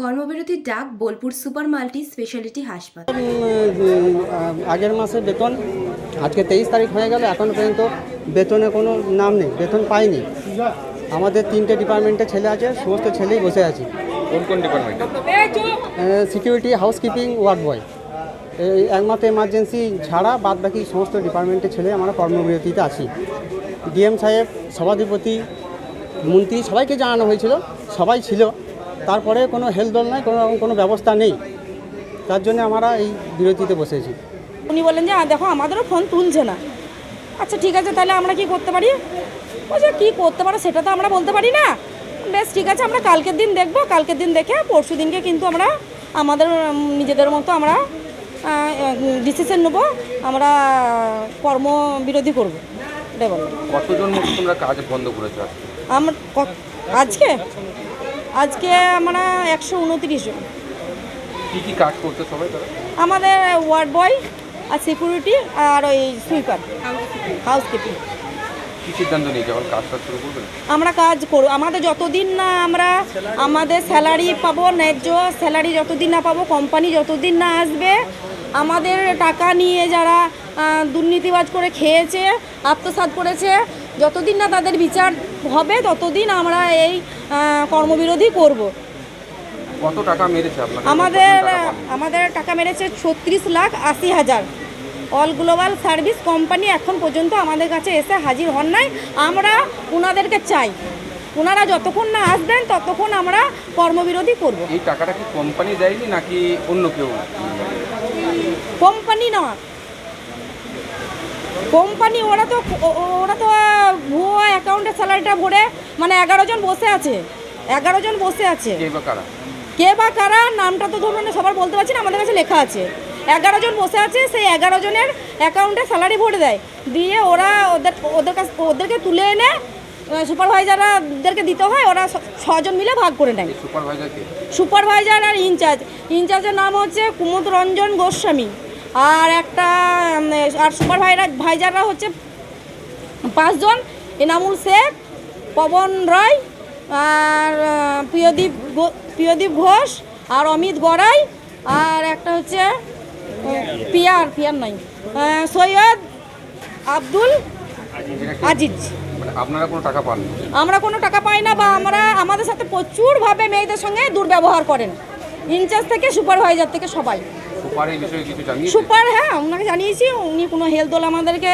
কর্মবিরতির ডাক Bolpur super multi speciality হাসপাতাল। আগের মাসে বেতন আজকে তেইশ তারিখ হয়ে গেল এখনও পর্যন্ত বেতনে কোনো নাম নেই বেতন পাইনি। আমাদের তিনটে ডিপার্টমেন্টে ছেলে আছে সমস্ত ছেলেই বসে আছি। কোন কোন ডিপার্টমেন্টে? Security housekeeping ward boy. এই একমাত্র এমার্জেন্সি ছাড়া বাদ বাকি সমস্ত ডিপার্টমেন্টের ছেলে আমরা কর্মবিরতিতে আছি। ডিএম সাহেব সভাধিপতি মন্ত্রী সবাইকে জানানো হয়েছিল সবাই ছিল। তারপরে কোনো হেলদোল নাই কোনো রকম কোনো ব্যবস্থা নেই। তার জন্য আমরা এই বিরতিতে বসেছি। উনি বলেন যে দেখো আমাদেরও ফোন তুলছে না। আচ্ছা ঠিক আছে তাহলে আমরা কি করতে পারি? বলছে কী করতে পারো সেটা তো আমরা বলতে পারি না। বেশ ঠিক আছে আমরা কালকের দিন দেখব। কালকের দিন দেখে পরশু দিনকে কিন্তু আমরা আমাদের নিজেদের মতো আমরা ডিসিশন নেব। আমরা কর্মবিরোধী করব। এটাই বললাম কতজন তোমরা কাজ বন্ধ করেছ? আমরা আজকে? আজকে আমরা একশো উনত্রিশ জন। কি কি কাজ করতে সবাই তারা? আমাদের ওয়ার্ড বয় আর সিকিউরিটি আর ওই সুইপার হাউসকিপিং কি সিদ্ধান্ত নিয়ে যখন কাজটা শুরু করবেন আমরা কাজ করব। আমাদের যতদিন না আমরা আমাদের স্যালারি পাবো ন্যায্য স্যালারি যতদিন না পাবো কোম্পানি যতদিন না আসবে আমাদের টাকা নিয়ে যারা দুর্নীতিবাজ করে খেয়েছে আত্মসাৎ করেছে যতদিন না তাদের বিচার হবে ততদিন আমরা এই কর্মবিরোধী করব। কত টাকা মেরেছে আমাদের? আমাদের টাকা মেরেছে ছত্রিশ লাখ আশি হাজার। অল গ্লোবাল সার্ভিস কোম্পানি এখন পর্যন্ত আমাদের কাছে এসে হাজির হন নাই। আমরা ওনাদেরকে চাই। ওনারা যতক্ষণ না আসবেন ততক্ষণ আমরা কর্মবিরোধী করব। এই টাকাটা কি কোম্পানি দেয়নি নাকি অন্য কেউ? কোম্পানি না কোম্পানি ওরা তো ওরা তো ভুয়ো অ্যাকাউন্টের স্যালারিটা ভরে মানে এগারো জন বসে আছে। এগারো জন বসে আছে। কে বা কারা? নামটা তো ধরুন সবার বলতে পারছি না আমাদের কাছে লেখা আছে। এগারো জন বসে আছে সেই এগারো জনের অ্যাকাউন্টে স্যালারি ভরে দেয়। দিয়ে ওরা ওদের ওদের কাছ ওদেরকে তুলে এনে সুপারভাইজারদেরকে দিতে হয় ওরা ছজন মিলে ভাগ করে নেয়। সুপারভাইজার সুপারভাইজার আর ইনচার্জ। ইনচার্জের নাম হচ্ছে কুমুদ রঞ্জন গোস্বামী। আর একটা উম, আর সুপারভাইজার ভাইজাররা হচ্ছে পাঁচজন এনামুল শেখ পবন রায় আর প্রিয়দীপ প্রিয়দীপ ঘোষ আর অমিত গড়াই আর একটা হচ্ছে পিয়ার পিয়ার আহ, সৈয়দ আব্দুল আজিজ। মানে আপনারা কোনো টাকা পাননি? আমরা কোনো টাকা পাই না বা আমরা আমাদের সাথে প্রচুরভাবে মেয়েদের সঙ্গে দুর্ব্যবহার করেন ইনচার্জ থেকে সুপারভাইজার থেকে সবাই। সুপার হ্যাঁ ওনাকে জানিয়েছি উনি কোনো হেলদোল আমাদেরকে